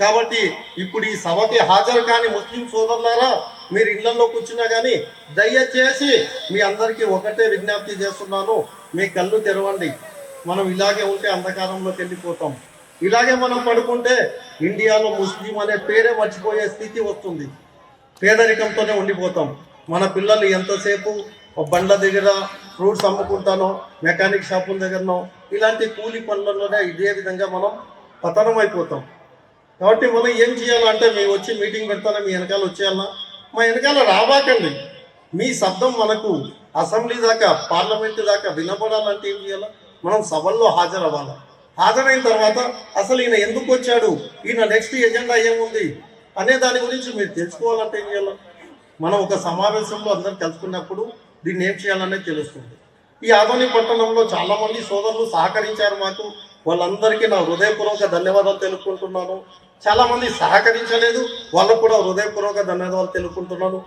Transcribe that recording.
కాబట్టి ఇప్పుడు ఈ సభకి హాజరు కాని ముస్లిం సోదరులారా మీరు ఇళ్ళలో కూర్చున్నా కానీ దయచేసి మీ అందరికీ ఒకటే విజ్ఞప్తి చేస్తున్నాను. మీ కళ్ళు తెరవండి. మనం ఇలాగే ఉంటే అంధకారంలోకి వెళ్ళిపోతాం. ఇలాగే మనం పడుకుంటే ఇండియాలో ముస్లిం అనే పేరే మర్చిపోయే స్థితి వస్తుంది. పేదరికంతోనే ఉండిపోతాం. మన పిల్లలు ఎంతసేపు బండ్ల దగ్గర ఫ్రూట్స్ అమ్ముకుంటానో మెకానిక్ షాపుల దగ్గరనో ఇలాంటి కూలి పనులలోనే ఇదే విధంగా మనం పతనం అయిపోతాం కాబట్టి మనం ఏం చేయాలంటే మేము వచ్చి మీటింగ్ పెడతానే మీ వెనకాల వచ్చేయాలన్నా మా వెనకాల రాబాకండి. మీ శబ్దం మనకు అసెంబ్లీ దాకా పార్లమెంటు దాకా వినపడాలంటే ఏం చేయాలా? మనం సభల్లో హాజరవ్వాలి? హాజరైన తర్వాత అసలు ఈయన ఎందుకు వచ్చాడు? ఈయన నెక్స్ట్ ఎజెండా ఏముంది? అనే దాని గురించి మీరు తెలుసుకోవాలంటే ఏం చేయాలి? మనం ఒక సమావేశంలో అందరం కలుసుకున్నప్పుడు దీన్ని ఏం చేయాలనేది తెలుస్తుంది. ఈ ఆదోని పట్టణంలో చాలామంది సోదరులు సహకరించారు మాకు. వాళ్ళందరికీ నా హృదయపూర్వక ధన్యవాదాలు తెలుపుకుంటున్నాను. చాలామంది సహకరించలేదు. వాళ్ళకు కూడా హృదయపూర్వక ధన్యవాదాలు తెలుపుకుంటున్నాను.